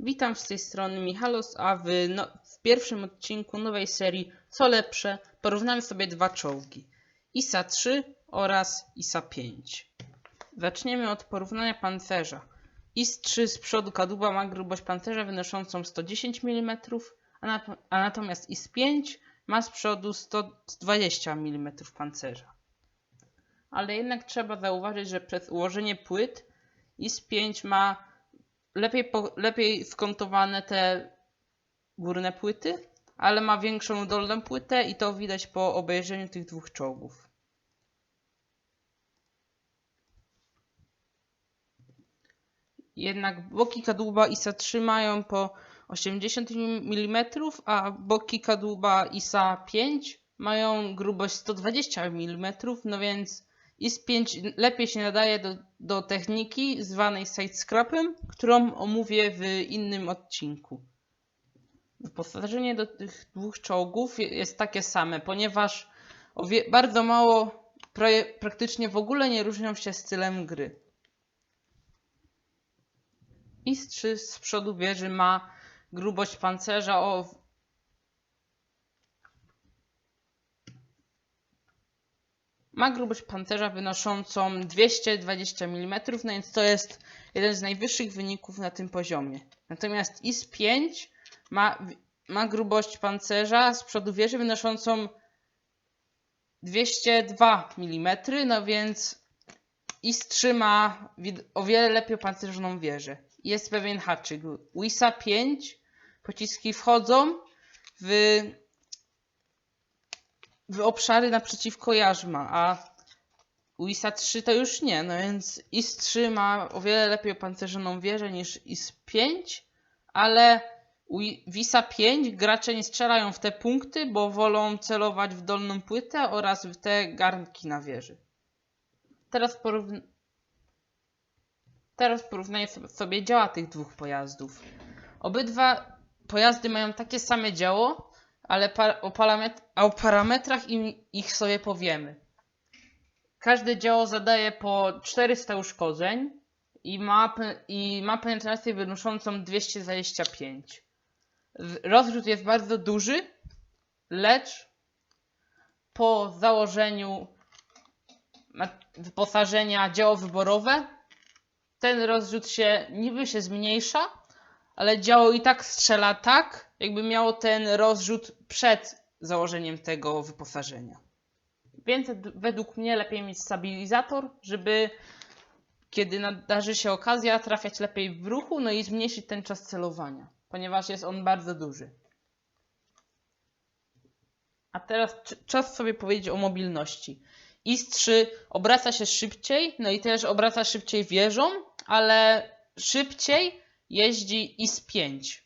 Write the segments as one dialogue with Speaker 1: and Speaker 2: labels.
Speaker 1: Witam z tej strony Michalos, a w, no, w pierwszym odcinku nowej serii Co lepsze porównamy sobie dwa czołgi ISA 3 oraz ISA 5. Zaczniemy od porównania pancerza. IS-3 z przodu kadłuba ma grubość pancerza wynoszącą 110 mm, a, na, a natomiast IS-5 ma z przodu 120 mm pancerza. Ale jednak trzeba zauważyć, że przez ułożenie płyt IS-5 ma lepiej, lepiej wkontowane te górne płyty, ale ma większą dolną płytę i to widać po obejrzeniu tych dwóch czołgów. Jednak boki kadłuba ISA 3 mają po 80 mm, a boki kadłuba ISA 5 mają grubość 120 mm, no więc IS-5 lepiej się nadaje do, do techniki zwanej side scrapem, którą omówię w innym odcinku. Wyposażenie do tych dwóch czołgów jest takie same, ponieważ bardzo mało, praktycznie w ogóle nie różnią się stylem gry. IS-3 z przodu wieży ma grubość pancerza o Ma grubość pancerza wynoszącą 220 mm, no więc to jest jeden z najwyższych wyników na tym poziomie. Natomiast IS-5 ma, ma grubość pancerza z przodu wieży wynoszącą 202 mm, no więc IS-3 ma o wiele lepiej opancerzoną wieżę. Jest pewien haczyk. U ISA 5 pociski wchodzą w obszary naprzeciwko jarzma, a u ISA 3 to już nie, no więc IS 3 ma o wiele lepiej opancerzoną wieżę niż IS 5, ale u ISA 5 gracze nie strzelają w te punkty, bo wolą celować w dolną płytę oraz w te garnki na wieży. Teraz, Teraz porównanie sobie działa tych dwóch pojazdów. Obydwa pojazdy mają takie same działo, ale o, o parametrach ich sobie powiemy. Każde działo zadaje po 400 uszkodzeń i ma, i ma penetrację wynoszącą 225. Rozrzut jest bardzo duży, lecz po założeniu wyposażenia działo wyborowe ten rozrzut się niby się zmniejsza, ale działo i tak strzela tak, jakby miało ten rozrzut przed założeniem tego wyposażenia. Więc według mnie lepiej mieć stabilizator, żeby kiedy nadarzy się okazja, trafiać lepiej w ruchu, no i zmniejszyć ten czas celowania, ponieważ jest on bardzo duży. A teraz czas sobie powiedzieć o mobilności. IS-3 obraca się szybciej, no i też obraca szybciej wieżą, ale szybciej jeździ IS-5.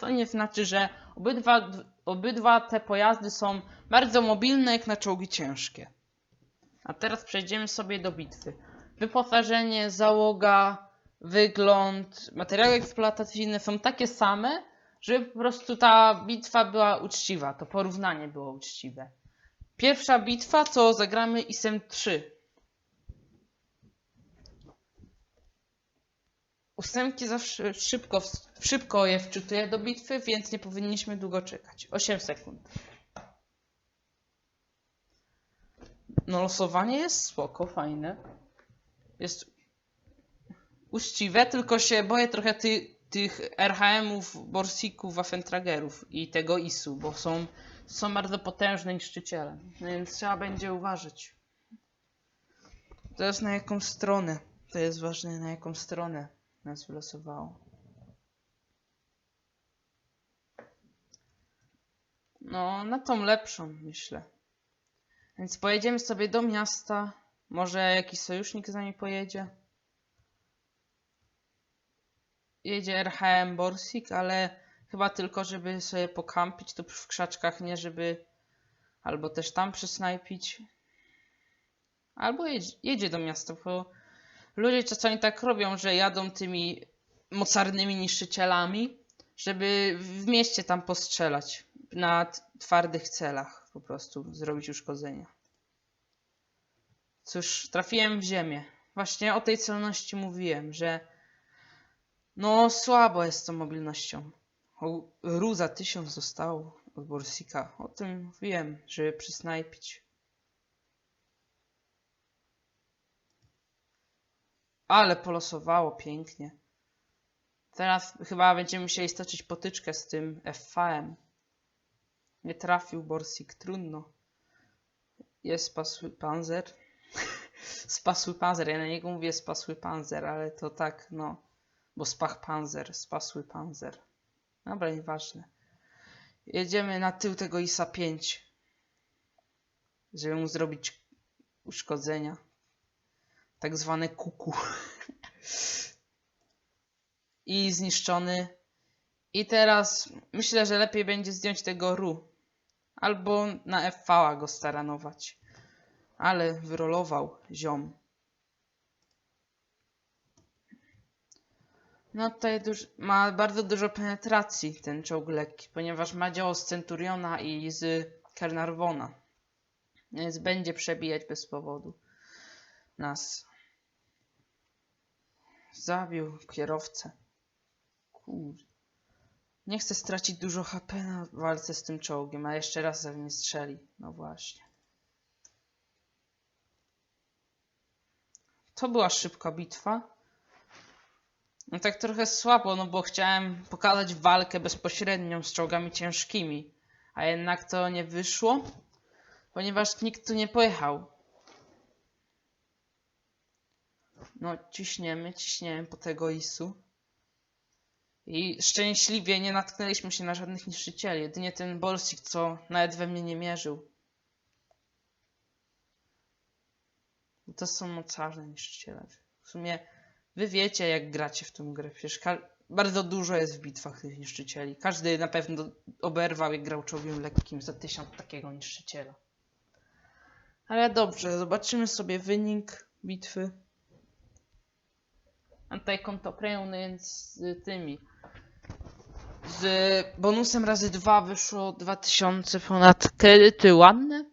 Speaker 1: To nie znaczy, że obydwa, obydwa te pojazdy są bardzo mobilne jak na czołgi ciężkie. A teraz przejdziemy sobie do bitwy. Wyposażenie, załoga, wygląd, materiały eksploatacyjne są takie same, żeby po prostu ta bitwa była uczciwa, to porównanie było uczciwe. Pierwsza bitwa to zagramy ISem 3. Ósemki zawsze szybko, szybko je wczytuje do bitwy, więc nie powinniśmy długo czekać. 8 sekund. No losowanie jest spoko, fajne. Jest uczciwe, tylko się boję trochę ty, tych RHM-ów, Borsików, Waffentragerów i tego ISU, bo są, są bardzo potężne niszczyciele, więc trzeba będzie uważać. To jest na jaką stronę. To jest ważne na jaką stronę nas wylosowało. No, na tą lepszą, myślę. Więc pojedziemy sobie do miasta. Może jakiś sojusznik z nami pojedzie. Jedzie RHM Borsik, ale chyba tylko, żeby sobie pokampić tu w krzaczkach, nie żeby albo też tam przysnajpić. Albo jedzie, jedzie do miasta, bo ludzie czasami tak robią, że jadą tymi mocarnymi niszczycielami, żeby w mieście tam postrzelać na twardych celach, po prostu zrobić uszkodzenia. Cóż, trafiłem w ziemię. Właśnie o tej celności mówiłem, że No, słabo jest tą mobilnością. O, Ru za tysiąc zostało od Borsika. O tym wiem, żeby przysnajpić. Ale polosowało pięknie. Teraz chyba będziemy musieli stoczyć potyczkę z tym FV-em. Nie trafił Borsik, trudno. Jest spasły panzer. spasły panzer, ja na niego mówię spasły panzer, ale to tak, no. Bo spach panzer, spasły panzer. Dobra, nieważne. Jedziemy na tył tego ISA 5. Żeby mu zrobić uszkodzenia. Tak zwane kuku. I zniszczony. I teraz myślę, że lepiej będzie zdjąć tego RU. Albo na FV go staranować. Ale wyrolował ziom. No tutaj duż, ma bardzo dużo penetracji ten czołg lekki, ponieważ ma działo z Centuriona i z Carnarvona. Więc będzie przebijać bez powodu nas. Zabił kierowcę. Kurde. Nie chcę stracić dużo HP na walce z tym czołgiem, a jeszcze raz ze mnie strzeli. No właśnie. To była szybka bitwa. No tak trochę słabo, no bo chciałem pokazać walkę bezpośrednią z czołgami ciężkimi, a jednak to nie wyszło, ponieważ nikt tu nie pojechał. No ciśniemy, ciśniemy po tego ISU. I szczęśliwie nie natknęliśmy się na żadnych niszczycieli, jedynie ten Bolsik, co nawet we mnie nie mierzył. To są mocarne niszczyciele. W sumie Wy wiecie, jak gracie w tą grę. Przecież bardzo dużo jest w bitwach tych niszczycieli. Każdy na pewno oberwał, jak grał czołgiem lekkim za tysiąc takiego niszczyciela. Ale dobrze, zobaczymy sobie wynik bitwy. Tutaj konto premium z tymi. Z bonusem razy dwa wyszło 2000 ponad kredyty ładne.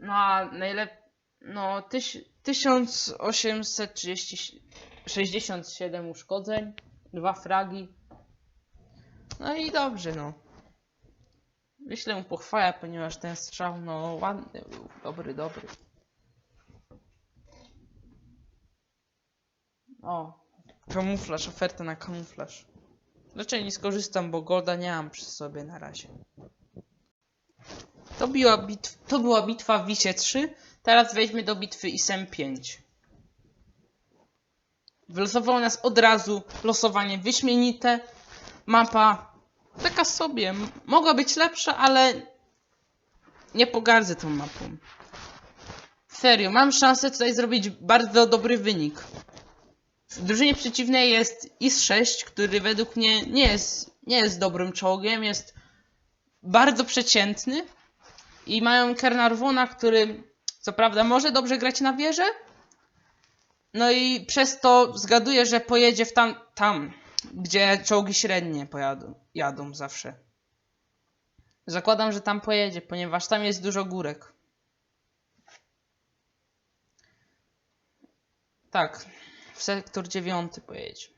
Speaker 1: No a najlepiej. No, tyś, 1867 uszkodzeń, dwa fragi. No i dobrze, no. Wyślę mu pochwałę, ponieważ ten strzał, no, ładny był, dobry, dobry. O, kamuflaż, oferta na kamuflaż. Raczej nie skorzystam, bo golda nie mam przy sobie na razie. To była, bitw to była bitwa w Wisie 3. Teraz wejdźmy do bitwy ISM 5. Wylosowało nas od razu losowanie wyśmienite. Mapa taka sobie. Mogła być lepsza, ale nie pogardzę tą mapą. Serio, mam szansę tutaj zrobić bardzo dobry wynik. W drużynie przeciwnej jest IS-6, który według mnie nie jest, nie jest dobrym czołgiem, jest bardzo przeciętny. I mają Kernarvona, który co prawda może dobrze grać na wieży. No i przez to zgaduję, że pojedzie w tam, tam gdzie czołgi średnie pojadą, jadą zawsze. Zakładam, że tam pojedzie, ponieważ tam jest dużo górek. Tak, w sektor dziewiąty pojedzie.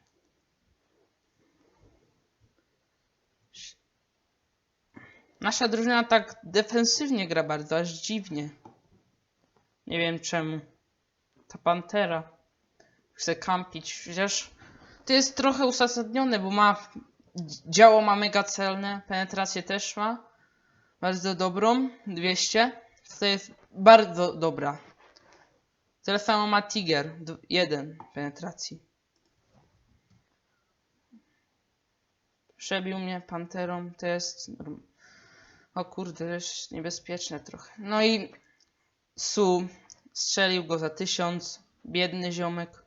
Speaker 1: Nasza drużyna tak defensywnie gra bardzo, aż dziwnie. Nie wiem czemu. Ta pantera chce kampić. Przecież to jest trochę uzasadnione, bo ma działo ma mega celne, penetrację też ma. Bardzo dobrą, 200. To jest bardzo dobra. Tyle samo ma Tiger, 1 penetracji. Przebił mnie panterą, to jest o kurde, jest niebezpieczne trochę. No i Su strzelił go za tysiąc. Biedny ziomek.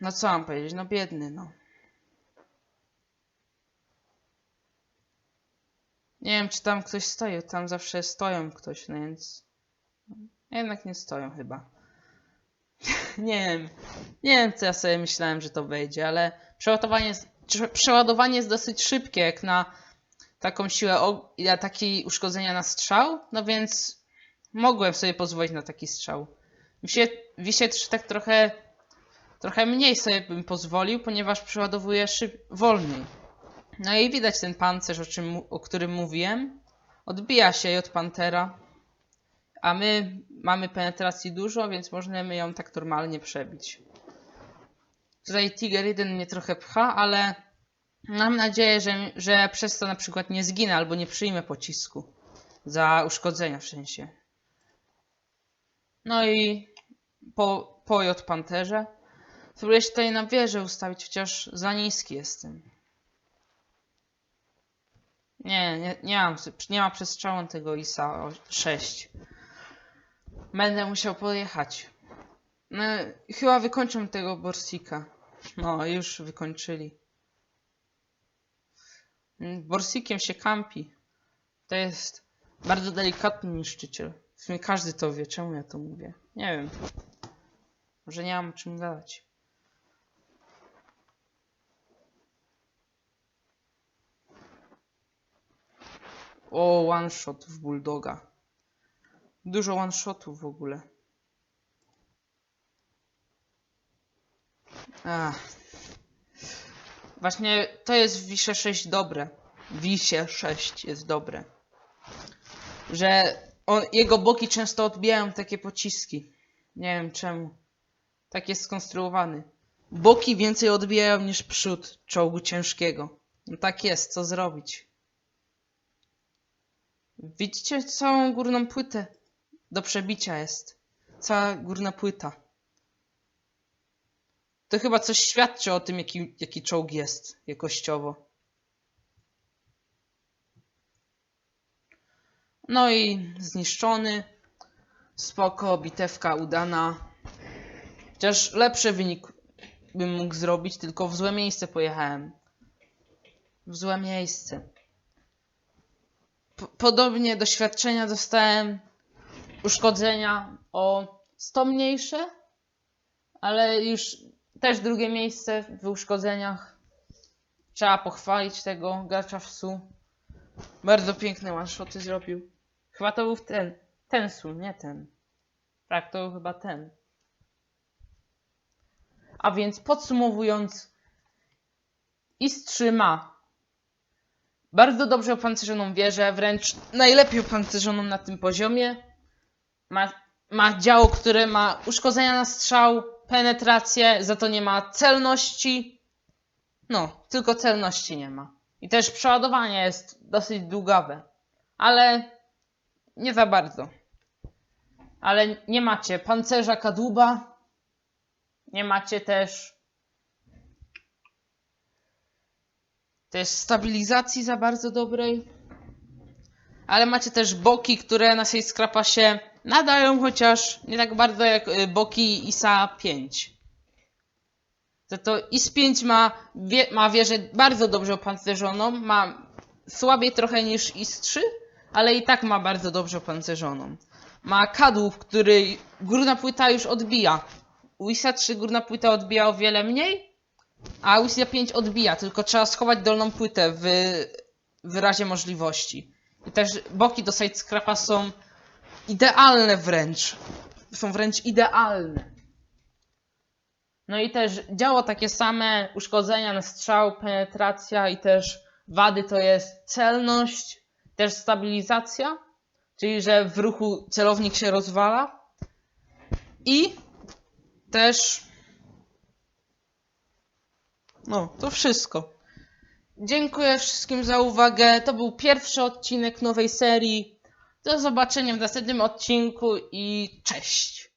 Speaker 1: No co mam powiedzieć? No biedny, no. Nie wiem, czy tam ktoś stoi. Tam zawsze stoją ktoś, no więc... Jednak nie stoją chyba. nie wiem. Nie wiem, co ja sobie myślałem, że to wejdzie, ale przeładowanie jest, przeładowanie jest dosyć szybkie, jak na taką siłę, na takie uszkodzenia na strzał, no więc mogłem sobie pozwolić na taki strzał. Wisie, Wisie 3 tak trochę trochę mniej sobie bym pozwolił, ponieważ przeładowuje szyb wolniej. No i widać ten pancerz, o, czym, o którym mówiłem. Odbija się od Pantera. A my mamy penetracji dużo, więc możemy ją tak normalnie przebić. Tutaj Tiger 1 mnie trochę pcha, ale mam nadzieję, że, że przez to na przykład nie zginę albo nie przyjmę pocisku. Za uszkodzenia w sensie. No i po, poj od panterze. Spróbuję się tutaj na wieżę ustawić, chociaż za niski jestem. Nie, nie, nie mam, nie ma przestrzału tego ISA 6. Będę musiał pojechać. No, chyba wykończą tego Borsika. No, już wykończyli. Borsikiem się kampi. To jest bardzo delikatny niszczyciel. W sumie każdy to wie, czemu ja to mówię. Nie wiem. Może nie mam czym gadać. O, one shot w Bulldoga. Dużo one shotów w ogóle. Ach. Właśnie to jest w Wisie 6 dobre. W Wisie 6 jest dobre. Że on, jego boki często odbijają takie pociski. Nie wiem czemu. Tak jest skonstruowany. Boki więcej odbijają niż przód czołgu ciężkiego. No tak jest, co zrobić? Widzicie całą górną płytę? Do przebicia jest. Cała górna płyta. To chyba coś świadczy o tym, jaki, jaki czołg jest jakościowo. No i zniszczony. Spoko, bitewka udana. Chociaż lepszy wynik bym mógł zrobić, tylko w złe miejsce pojechałem. W złe miejsce. P- podobnie doświadczenia dostałem uszkodzenia o 100 mniejsze, ale już też drugie miejsce w uszkodzeniach. Trzeba pochwalić tego gracza w SU. Bardzo piękne one-shoty zrobił. Chyba to był ten, ten SU, nie ten. Tak, to był chyba ten. A więc podsumowując, IS-3 ma bardzo dobrze opancerzoną wieżę, wręcz najlepiej opancerzoną na tym poziomie. Ma, ma działo, które ma uszkodzenia na strzał, penetrację, za to nie ma celności. No, tylko celności nie ma. I też przeładowanie jest dosyć długawe, ale nie za bardzo. Ale nie macie pancerza kadłuba, nie macie też też stabilizacji za bardzo dobrej. Ale macie też boki, które na tej skrapasie nadają, chociaż nie tak bardzo jak y, boki ISA 5. To to IS-5 ma, wie, ma wieżę bardzo dobrze opancerzoną, ma słabiej trochę niż IS-3, ale i tak ma bardzo dobrze opancerzoną. Ma kadłub, który górna płyta już odbija. U ISA 3 górna płyta odbija o wiele mniej, a u ISA 5 odbija, tylko trzeba schować dolną płytę w, w razie możliwości. I też boki do side scrapa są idealne wręcz. Są wręcz idealne. No i też działo takie same, uszkodzenia na strzał, penetracja i też wady to jest celność, też stabilizacja, czyli że w ruchu celownik się rozwala i też no, to wszystko. Dziękuję wszystkim za uwagę. To był pierwszy odcinek nowej serii. Do zobaczenia w następnym odcinku i cześć.